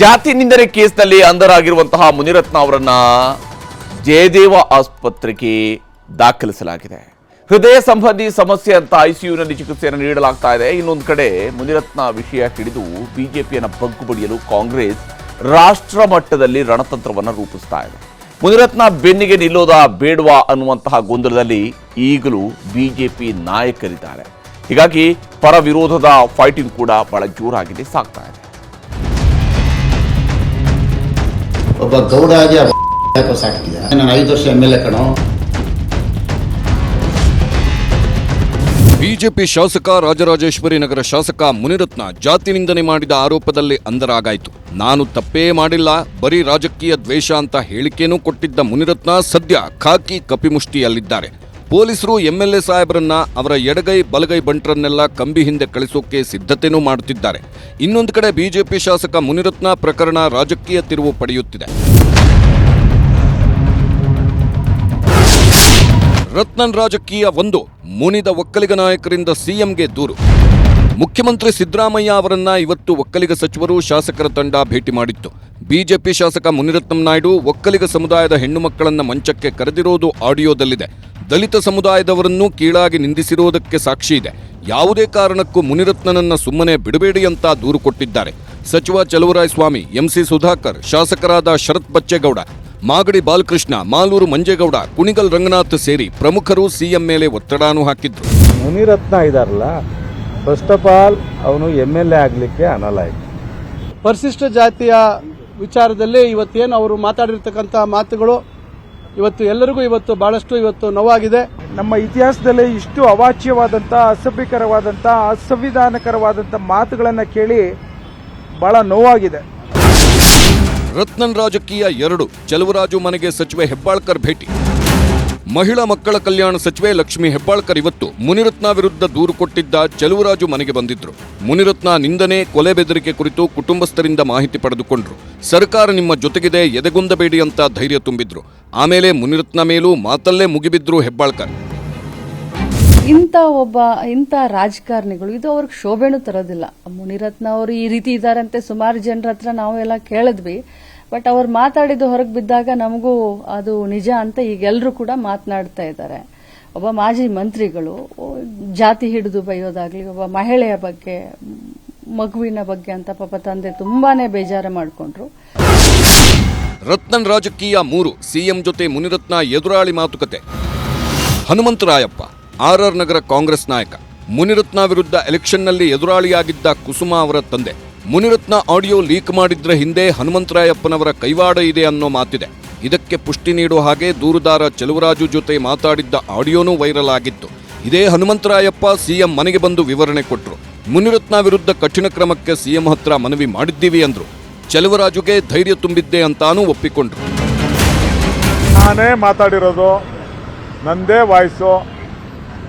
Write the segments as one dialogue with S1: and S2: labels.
S1: ಜಾತಿ ನಿಂದನೆ ಕೇಸ್ನಲ್ಲಿ ಅಂಧರಾಗಿರುವಂತಹ ಮುನಿರತ್ನ ಅವರನ್ನ ಜಯದೇವ ಆಸ್ಪತ್ರೆಗೆ ದಾಖಲಿಸಲಾಗಿದೆ. ಹೃದಯ ಸಂಬಂಧಿ ಸಮಸ್ಯೆ ಅಂತ ಐಸಿಯುನಲ್ಲಿ ಚಿಕಿತ್ಸೆಯನ್ನು ನೀಡಲಾಗ್ತಾ ಇದೆ. ಇನ್ನೊಂದು ಕಡೆ ಮುನಿರತ್ನ ವಿಷಯ ಹಿಡಿದು ಬಿಜೆಪಿಯನ್ನು ಬಗ್ಗು ಬಡಿಯಲು ಕಾಂಗ್ರೆಸ್ ರಾಷ್ಟ್ರ ಮಟ್ಟದಲ್ಲಿ ರಣತಂತ್ರವನ್ನು ರೂಪಿಸ್ತಾ ಇದೆ. ಮುನಿರತ್ನ ಬೆನ್ನಿಗೆ ನಿಲ್ಲೋದ ಬೇಡವಾ ಅನ್ನುವಂತಹ ಗೊಂದಲದಲ್ಲಿ ಈಗಲೂ ಬಿಜೆಪಿ ನಾಯಕರಿದ್ದಾರೆ. ಹೀಗಾಗಿ ಪರ ವಿರೋಧದ ಫೈಟಿಂಗ್ ಕೂಡ ಬಹಳ ಜೋರಾಗಿದೆ, ಸಾಕ್ತಾ
S2: ಒಬ್ಬ ಗೌಡ ಆಗಿ ಯಾಕೋ ನಾನು ಐದು ವರ್ಷ ಎಂ ಎಲ್ ಎ ಕಣೋ.
S3: ಬಿಜೆಪಿ ಶಾಸಕ ರಾಜರಾಜೇಶ್ವರಿ ನಗರ ಶಾಸಕ ಮುನಿರತ್ನ ಜಾತಿ ನಿಂದನೆ ಮಾಡಿದ ಆರೋಪದಲ್ಲಿ ಅಂದರಾಗಾಯಿತು ನಾನು ತಪ್ಪೇ ಮಾಡಿಲ್ಲ, ಬರೀ ರಾಜಕೀಯ ದ್ವೇಷ ಅಂತ ಹೇಳಿಕೆನೂ ಕೊಟ್ಟಿದ್ದ ಮುನಿರತ್ನ ಸದ್ಯ ಖಾಕಿ ಕಪಿಮುಷ್ಟಿಯಲ್ಲಿದ್ದಾರೆ. ಪೊಲೀಸರು ಎಂಎಲ್ಎ ಸಾಹೇಬರನ್ನ ಅವರ ಎಡಗೈ ಬಲಗೈ ಬಂಟರನ್ನೆಲ್ಲ ಕಂಬಿ ಹಿಂದೆ ಕಳಿಸೋಕೆ ಸಿದ್ಧತೆನೂ ಮಾಡುತ್ತಿದ್ದಾರೆ. ಇನ್ನೊಂದು ಕಡೆ ಬಿಜೆಪಿ ಶಾಸಕ ಮುನಿರತ್ನ ಪ್ರಕರಣ ರಾಜಕೀಯ ತಿರುವು ಪಡೆಯುತ್ತಿದೆ. ರತ್ನನ್ ರಾಜಕೀಯ ಒಂದು, ಮುನಿದ ಒಕ್ಕಲಿಗ ನಾಯಕರಿಂದ ಸಿಎಂಗೆ ದೂರು. ಮುಖ್ಯಮಂತ್ರಿ ಸಿದ್ದರಾಮಯ್ಯ ಅವರನ್ನ ಇವತ್ತು ಒಕ್ಕಲಿಗ ಸಚಿವರು ಶಾಸಕರ ತಂಡ ಭೇಟಿ ಮಾಡಿತ್ತು. ಬಿಜೆಪಿ ಶಾಸಕ ಮುನಿರತ್ನಂ ನಾಯ್ಡು ಒಕ್ಕಲಿಗ ಸಮುದಾಯದ ಹೆಣ್ಣು ಮಕ್ಕಳನ್ನ ಮಂಚಕ್ಕೆ ಕರೆದಿರೋದು ಆಡಿಯೋದಲ್ಲಿದೆ. ದಲಿತ ಸಮುದಾಯದವರನ್ನು ಕೀಳಾಗಿ ನಿಂದಿಸಿರುವುದಕ್ಕೆ ಸಾಕ್ಷಿ ಇದೆ. ಯಾವುದೇ ಕಾರಣಕ್ಕೂ ಮುನಿರತ್ನನನ್ನ ಸುಮ್ಮನೆ ಬಿಡಬೇಡಿ ಅಂತ ದೂರು ಕೊಟ್ಟಿದ್ದಾರೆ. ಸಚಿವ ಚಲುವರಾಯಸ್ವಾಮಿ, ಎಂಸಿ ಸುಧಾಕರ್, ಶಾಸಕರಾದ ಶರತ್ ಬಚ್ಚೇಗೌಡ, ಮಾಗಡಿ ಬಾಲಕೃಷ್ಣ, ಮಾಲೂರು ಮಂಜೇಗೌಡ, ಕುಣಿಗಲ್ ರಂಗನಾಥ್ ಸೇರಿ ಪ್ರಮುಖರು ಸಿಎಂ ಮೇಲೆ ಒತ್ತಡಾನು ಹಾಕಿದ್ರು.
S4: ಮುನಿರತ್ನ ಇದಾರಲ್ಲ ಫಸ್ಟ್ ಆಫ್ ಆಲ್ ಅವನು ಎಂ ಎಲ್ ಎ ಆಗಲಿಕ್ಕೆ ಅನಲಾಯಿತು
S5: ಪರಿಶಿಷ್ಟ ಜಾತಿಯ ವಿಚಾರದಲ್ಲಿ ಇವತ್ತೇನು ಅವರು ಮಾತಾಡಿರ್ತಕ್ಕಂಥ ಮಾತುಗಳು ಇವತ್ತು ಎಲ್ಲರಿಗೂ ಇವತ್ತು ಬಹಳಷ್ಟು ಇವತ್ತು ನೋವಾಗಿದೆ.
S4: ನಮ್ಮ ಇತಿಹಾಸದಲ್ಲಿ ಇಷ್ಟು ಅವಾಚ್ಯವಾದಂಥ ಅಸಭ್ಯಕರವಾದಂಥ ಅಸಂವಿಧಾನಕರವಾದಂಥ ಮಾತುಗಳನ್ನು ಕೇಳಿ ಬಹಳ ನೋವಾಗಿದೆ.
S3: ರತ್ನನ್ ರಾಜಕೀಯ ಎರಡು ಚಲುವರಾಜು ಮನೆಗೆ ಸಚಿವೆ ಹೆಬ್ಬಾಳ್ಕರ್ ಭೇಟಿ. ಮಹಿಳಾ ಮಕ್ಕಳ ಕಲ್ಯಾಣ ಸಚಿವೆ ಲಕ್ಷ್ಮಿ ಹೆಬ್ಬಾಳ್ಕರ್ ಇವತ್ತು ಮುನಿರತ್ನ ವಿರುದ್ಧ ದೂರು ಕೊಟ್ಟಿದ್ದ ಚಲುವರಾಜು ಮನೆಗೆ ಬಂದಿದ್ರು. ಮುನಿರತ್ನ ನಿಂದನೆ, ಕೊಲೆ ಬೆದರಿಕೆ ಕುರಿತು ಕುಟುಂಬಸ್ಥರಿಂದ ಮಾಹಿತಿ ಪಡೆದುಕೊಂಡ್ರು. ಸರ್ಕಾರ ನಿಮ್ಮ ಜೊತೆಗಿದೆ, ಎದೆಗುಂದಬೇಡಿ ಅಂತ ಧೈರ್ಯ ತುಂಬಿದ್ರು. ಆಮೇಲೆ ಮುನಿರತ್ನ ಮೇಲೂ ಮಾತಲ್ಲೇ ಮುಗಿಬಿದ್ರು ಹೆಬ್ಬಾಳ್ಕರ್.
S6: ಇಂಥ ಒಬ್ಬ, ಇಂಥ ರಾಜಕಾರಣಿಗಳು, ಇದು ಅವ್ರಿಗೆ ಶೋಭೆನೂ ತರೋದಿಲ್ಲ. ಮುನಿರತ್ನ ಅವರು ಈ ರೀತಿ ಇದ್ದಾರಂತೆ, ಸುಮಾರು ಜನರ ಹತ್ರ ನಾವೆಲ್ಲ ಕೇಳಿದ್ವಿ. ಬಟ್ ಅವ್ರು ಮಾತಾಡಿದ್ದು ಹೊರಗೆ ಬಿದ್ದಾಗ ನಮಗೂ ಅದು ನಿಜ ಅಂತ ಈಗ ಎಲ್ಲರೂ ಕೂಡ ಮಾತನಾಡ್ತಾ ಇದ್ದಾರೆ. ಒಬ್ಬ ಮಾಜಿ ಮಂತ್ರಿಗಳು ಜಾತಿ ಹಿಡಿದು ಬೈಯೋದಾಗ್ಲಿ, ಒಬ್ಬ ಮಹಿಳೆಯ ಬಗ್ಗೆ, ಮಗುವಿನ ಬಗ್ಗೆ ಅಂತ ಪಾಪ ತಂದೆ ತುಂಬಾನೇ ಬೇಜಾರು ಮಾಡಿಕೊಂಡ್ರು.
S3: ರತ್ನನ್ ರಾಜಕೀಯ ಮೂರು, ಸಿಎಂ ಜೊತೆ ಮುನಿರತ್ನ ಎದುರಾಳಿ ಮಾತುಕತೆ. ಹನುಮಂತರಾಯಪ್ಪ ಆರ್ಆರ್ ನಗರ ಕಾಂಗ್ರೆಸ್ ನಾಯಕ. ಮುನಿರತ್ನ ವಿರುದ್ಧ ಎಲೆಕ್ಷನ್ನಲ್ಲಿ ಎದುರಾಳಿಯಾಗಿದ್ದ ಕುಸುಮಾ ಅವರ ತಂದೆ. ಮುನಿರತ್ನ ಆಡಿಯೋ ಲೀಕ್ ಮಾಡಿದ್ರ ಹಿಂದೆ ಹನುಮಂತರಾಯಪ್ಪನವರ ಕೈವಾಡ ಇದೆ ಅನ್ನೋ ಮಾತಿದೆ. ಇದಕ್ಕೆ ಪುಷ್ಟಿ ನೀಡುವ ಹಾಗೆ ದೂರುದಾರ ಚೆಲುವರಾಜು ಜೊತೆ ಮಾತಾಡಿದ್ದ ಆಡಿಯೋನೂ ವೈರಲ್ ಆಗಿತ್ತು. ಇದೇ ಹನುಮಂತರಾಯಪ್ಪ ಸಿಎಂ ಮನೆಗೆ ಬಂದು ವಿವರಣೆ ಕೊಟ್ಟರು ಮುನಿರತ್ನ ವಿರುದ್ಧ ಕಠಿಣ ಕ್ರಮಕ್ಕೆ ಸಿಎಂ ಹತ್ರ ಮನವಿ ಮಾಡಿದ್ದೀವಿ ಅಂದ್ರು. ಚೆಲುವರಾಜುಗೆ ಧೈರ್ಯ ತುಂಬಿದ್ದೆ ಅಂತಾನೂ ಒಪ್ಪಿಕೊಂಡ್ರು.
S4: ನಾನೇ ಮಾತಾಡಿರೋದು, ನಂದೇ ವಾಯ್ಸು.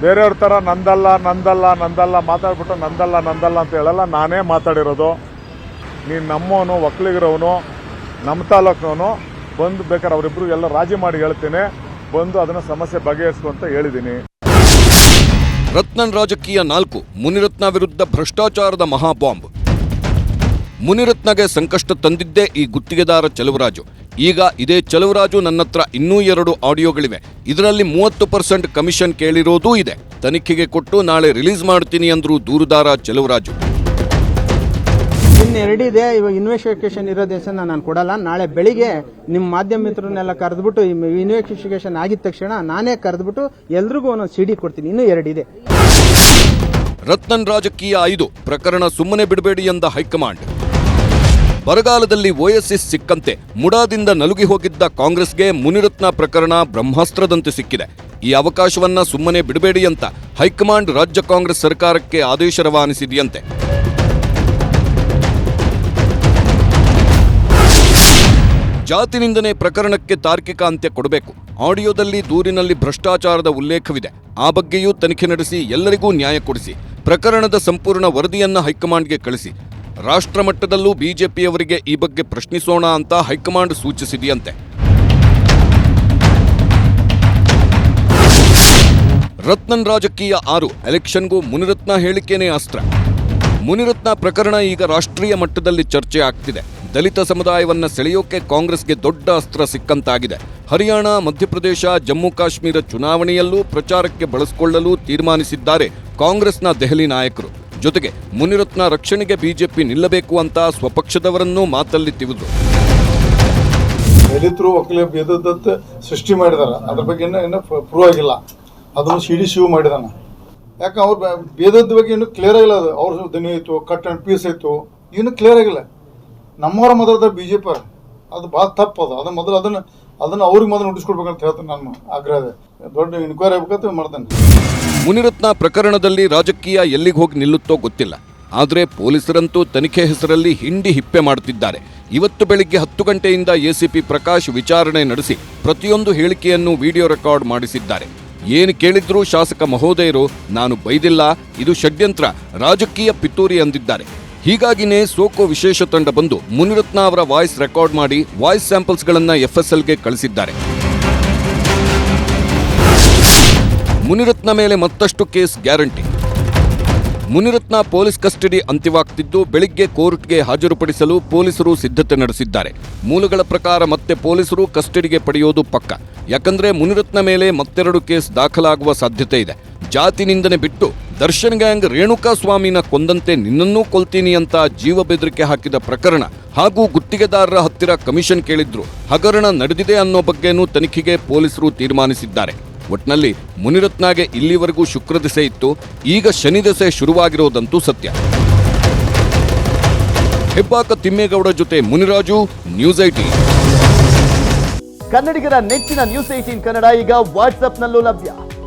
S4: ಬೇರೆಯವ್ರ ಥರ ನಂದಲ್ಲ ನಂದಲ್ಲ ನಂದಲ್ಲ, ಮಾತಾಡ್ಬಿಟ್ಟು ನಂದಲ್ಲ ನಂದಲ್ಲ ಅಂತ ಹೇಳಲ್ಲ. ನಾನೇ ಮಾತಾಡಿರೋದು. ನೀನು ನಮ್ಮವನು ಒಕ್ಕಲಿಗರವನು ನಮ್ಮ ತಾಲೂಕಿನವನು, ಬಂದು ಬೇಕಾದ್ರೆ ಅವರಿಬ್ಬರು ಎಲ್ಲ ರಾಜಿ ಮಾಡಿ ಹೇಳ್ತೀನಿ. ಬಂದು ಅದನ್ನ ಸಮಸ್ಯೆ ಬಗೆಹರಿಸು ಅಂತ ಹೇಳಿದ್ದೀನಿ
S3: ರತ್ನನ್ ರಾಜಕೀಯ ನಾಲ್ಕು, ಮುನಿರತ್ನ ವಿರುದ್ಧ ಭ್ರಷ್ಟಾಚಾರದ ಮಹಾಬಾಂಬ್. ಮುನಿರತ್ನಗೆ ಸಂಕಷ್ಟ ತಂದಿದ್ದೇ ಈ ಗುತ್ತಿಗೆದಾರ ಚಲುವರಾಜು. ಈಗ ಇದೇ ಚಲುವರಾಜು ನನ್ನತ್ರ ಇನ್ನೂ ಎರಡು ಆಡಿಯೋಗಳಿವೆ. ಇದರಲ್ಲಿ ಮೂವತ್ತು ಪರ್ಸೆಂಟ್ ಕಮಿಷನ್ ಕೇಳಿರೋದೂ ಇದೆ. ತನಿಖೆಗೆ ಕೊಟ್ಟು ನಾಳೆ ರಿಲೀಸ್ ಮಾಡ್ತೀನಿ ಅಂದ್ರು ದೂರುದಾರ ಚಲುವರಾಜು.
S7: ಇನ್ನೆರಡಿದೆ ಇವಾಗ ಇನ್ವೆಸ್ಟಿಗೇಷನ್ ಇರೋ ದಿವಸ ನಾನು ಕೊಡಲ್ಲ. ನಾಳೆ ಬೆಳಿಗ್ಗೆ ನಿಮ್ಮ ಮಾಧ್ಯಮ ಮಿತ್ರರನ್ನೆಲ್ಲ ಕರೆದ್ಬಿಟ್ಟು ಇನ್ವೆಸ್ಟಿಗೇಷನ್ ಆಗಿದ ತಕ್ಷಣ ನಾನೇ ಕರೆದ್ಬಿಟ್ಟು ಎಲ್ರಿಗೂ ಒಂದೊಂದು ಸಿಡಿ ಕೊಡ್ತೀನಿ. ಇನ್ನೂ ಎರಡಿದೆ.
S3: ರತ್ನನ್ ರಾಜಕೀಯ ಐದು. ಪ್ರಕರಣ ಸುಮ್ಮನೆ ಬಿಡಬೇಡಿ ಎಂದ ಹೈಕಮಾಂಡ್. ಬರಗಾಲದಲ್ಲಿ ಓಎಸ್ಎಸ್ ಸಿಕ್ಕಂತೆ ಮುಡಾದಿಂದ ನಲುಗಿ ಹೋಗಿದ್ದ ಕಾಂಗ್ರೆಸ್ಗೆ ಮುನಿರತ್ನ ಪ್ರಕರಣ ಬ್ರಹ್ಮಾಸ್ತ್ರದಂತೆ ಸಿಕ್ಕಿದೆ. ಈ ಅವಕಾಶವನ್ನ ಸುಮ್ಮನೆ ಬಿಡಬೇಡಿ ಅಂತ ಹೈಕಮಾಂಡ್ ರಾಜ್ಯ ಕಾಂಗ್ರೆಸ್ ಸರ್ಕಾರಕ್ಕೆ ಆದೇಶ ರವಾನಿಸಿದೆಯಂತೆ. ಜಾತಿ ನಿಂದನೆ ಪ್ರಕರಣಕ್ಕೆ ತಾರ್ಕಿಕ ಅಂತ್ಯ ಕೊಡಬೇಕು. ಆಡಿಯೋದಲ್ಲಿ ದೂರಿನಲ್ಲಿ ಭ್ರಷ್ಟಾಚಾರದ ಉಲ್ಲೇಖವಿದೆ. ಆ ಬಗ್ಗೆಯೂ ತನಿಖೆ ನಡೆಸಿ ಎಲ್ಲರಿಗೂ ನ್ಯಾಯ ಕೊಡಿಸಿ. ಪ್ರಕರಣದ ಸಂಪೂರ್ಣ ವರದಿಯನ್ನ ಹೈಕಮಾಂಡ್ಗೆ ಕಳಿಸಿ. ರಾಷ್ಟ್ರ ಮಟ್ಟದಲ್ಲೂ ಬಿಜೆಪಿಯವರಿಗೆ ಈ ಬಗ್ಗೆ ಪ್ರಶ್ನಿಸೋಣ ಅಂತ ಹೈಕಮಾಂಡ್ ಸೂಚಿಸಿದೆಯಂತೆ. ರತ್ನನ್ ರಾಜಕೀಯ ಆರು, ಎಲೆಕ್ಷನ್ಗೂ ಮುನಿರತ್ನ ಹೇಳಿಕೆನೇ ಅಸ್ತ್ರ. ಮುನಿರತ್ನ ಪ್ರಕರಣ ಈಗ ರಾಷ್ಟ್ರೀಯ ಮಟ್ಟದಲ್ಲಿ ಚರ್ಚೆ ಆಗ್ತಿದೆ. ದಲಿತ ಸಮುದಾಯವನ್ನ ಸೆಳೆಯೋಕೆ ಕಾಂಗ್ರೆಸ್ಗೆ ದೊಡ್ಡ ಅಸ್ತ್ರ ಸಿಕ್ಕಂತಾಗಿದೆ. ಹರಿಯಾಣ, ಮಧ್ಯಪ್ರದೇಶ, ಜಮ್ಮು ಕಾಶ್ಮೀರ ಚುನಾವಣೆಯಲ್ಲೂ ಪ್ರಚಾರಕ್ಕೆ ಬಳಸಿಕೊಳ್ಳಲು ತೀರ್ಮಾನಿಸಿದ್ದಾರೆ ಕಾಂಗ್ರೆಸ್ನ ದೆಹಲಿ ನಾಯಕರು. ಜೊತೆಗೆ ಮುನಿರತ್ನ ರಕ್ಷಣೆಗೆ ಬಿಜೆಪಿ ನಿಲ್ಲಬೇಕು ಅಂತ ಸ್ವಪಕ್ಷದವರನ್ನೂ ಮಾತಲ್ಲಿ ತಿವಿದ್ರು.
S8: ದಲಿತರು ಒಕ್ಕಲೆ ಭೇದದತ್ತ ಸೃಷ್ಟಿ ಮಾಡಿದಾರ. ಅದ್ರ ಬಗ್ಗೆ ಇನ್ನೂ ಇನ್ನೂ ಪ್ರೂವ್ ಆಗಿಲ್ಲ. ಅದನ್ನು ಸಿ ಡಿ ಶಿವ್ ಮಾಡಿದಾನ. ಯಾಕೆ ಅವ್ರು ಭೇದದ ಬಗ್ಗೆ ಇನ್ನೂ ಕ್ಲಿಯರ್ ಆಗಿಲ್ಲ ಅದು. ಅವ್ರ ದನಿ ಆಯಿತು ಕಟ್ ಆ್ಯಂಡ್ ಪೀಸ್ ಆಯಿತು. ಇನ್ನೂ ಕ್ಲಿಯರ್ ಆಗಿಲ್ಲ. ನಮ್ಮವರ ಮೊದಲದ ಬಿ ಜೆ ಪಿ ಅದು ಭಾಳ ತಪ್ಪು ಅದು. ಅದನ್ನ ಮೊದಲು ಅದನ್ನು ಅದನ್ನು ಅವ್ರಿಗೆ ಮೊದಲು ನೋಟಿಸ್ಕೊಡ್ಬೇಕಂತ ಹೇಳ್ತೇನೆ ನಾನು. ಆಗ್ರಹ ಇದೆ. ದೊಡ್ಡ ಇನ್ಕ್ವೈರಿ ಆಗ್ಬೇಕಂತ ಮಾಡ್ತೇನೆ.
S3: ಮುನಿರತ್ನ ಪ್ರಕರಣದಲ್ಲಿ ರಾಜಕೀಯ ಎಲ್ಲಿಗೆ ಹೋಗಿ ನಿಲ್ಲುತ್ತೋ ಗೊತ್ತಿಲ್ಲ. ಆದರೆ ಪೊಲೀಸರಂತೂ ತನಿಖೆ ಹೆಸರಲ್ಲಿ ಹಿಂಡಿ ಹಿಪ್ಪೆ ಮಾಡುತ್ತಿದ್ದಾರೆ ಇವತ್ತು ಬೆಳಿಗ್ಗೆ ಹತ್ತು ಗಂಟೆಯಿಂದ ಎಸಿಪಿ ಪ್ರಕಾಶ್ ವಿಚಾರಣೆ ನಡೆಸಿ ಪ್ರತಿಯೊಂದು ಹೇಳಿಕೆಯನ್ನು ವಿಡಿಯೋ ರೆಕಾರ್ಡ್ ಮಾಡಿಸಿದ್ದಾರೆ. ಏನು ಕೇಳಿದ್ರೂ ಶಾಸಕ ಮಹೋದಯರು, ನಾನು ಬೈದಿಲ್ಲ, ಇದು ಷಡ್ಯಂತ್ರ, ರಾಜಕೀಯ ಪಿತೂರಿ ಅಂದಿದ್ದಾರೆ. ಹೀಗಾಗಿನೇ ಸೋಕೋ ವಿಶೇಷ ತಂಡ ಬಂದು ಮುನಿರತ್ನ ಅವರ ವಾಯ್ಸ್ ರೆಕಾರ್ಡ್ ಮಾಡಿ ವಾಯ್ಸ್ ಸ್ಯಾಂಪಲ್ಸ್ಗಳನ್ನು ಎಫ್ಎಸ್ಎಲ್ಗೆ ಕಳಿಸಿದ್ದಾರೆ. ಮುನಿರತ್ನ ಮೇಲೆ ಮತ್ತಷ್ಟು case guarantee. Munirathna police custody ಅಂತ್ಯವಾಗ್ತಿದ್ದು ಬೆಳಿಗ್ಗೆ ಕೋರ್ಟ್ಗೆ ಹಾಜರುಪಡಿಸಲು ಪೊಲೀಸರು ಸಿದ್ಧತೆ ನಡೆಸಿದ್ದಾರೆ. ಮೂಲಗಳ ಪ್ರಕಾರ ಮತ್ತೆ ಪೊಲೀಸರು ಕಸ್ಟಡಿಗೆ ಪಡೆಯೋದು ಪಕ್ಕ. ಯಾಕಂದ್ರೆ ಮುನಿರತ್ನ ಮೇಲೆ ಮತ್ತೆರಡು ಕೇಸ್ ದಾಖಲಾಗುವ ಸಾಧ್ಯತೆ ಇದೆ. ಜಾತಿ ನಿಂದನೆ ಬಿಟ್ಟು ದರ್ಶನ್ ಗ್ಯಾಂಗ್ ರೇಣುಕಾ ಸ್ವಾಮಿನ ಕೊಂದಂತೆ ನಿನ್ನನ್ನೂ ಕೊಲ್ತೀನಿ ಅಂತ ಜೀವ ಬೆದರಿಕೆ ಹಾಕಿದ ಪ್ರಕರಣ ಹಾಗೂ ಗುತ್ತಿಗೆದಾರರ ಹತ್ತಿರ ಕಮಿಷನ್ ಕೇಳಿದ್ರು. ಹಗರಣ ನಡೆದಿದೆ ಅನ್ನೋ ಬಗ್ಗೆನೂ ತನಿಖೆಗೆ ಪೊಲೀಸರು ತೀರ್ಮಾನಿಸಿದ್ದಾರೆ. ಒಟ್ನಲ್ಲಿ ಮುನಿರತ್ನಾಗೆ ಇಲ್ಲಿವರೆಗೂ ಶುಕ್ರ ದಿಸೆ ಇತ್ತು. ಈಗ ಶನಿ ದಸೆ ಶುರುವಾಗಿರೋದಂತೂ ಸತ್ಯ. ಹೆಬ್ಬಾಕ ತಿಮ್ಮೇಗೌಡ ಜೊತೆ ಮುನಿರಾಜು, ನ್ಯೂಸ್ ಐಟಿ
S9: ಕನ್ನಡಿಗರ ನೆಚ್ಚಿನ ನ್ಯೂಸ್ ಏಟೀನ್ ಕನ್ನಡ ಈಗ ವಾಟ್ಸ್ಆಪ್ನಲ್ಲೂ ಲಭ್ಯ.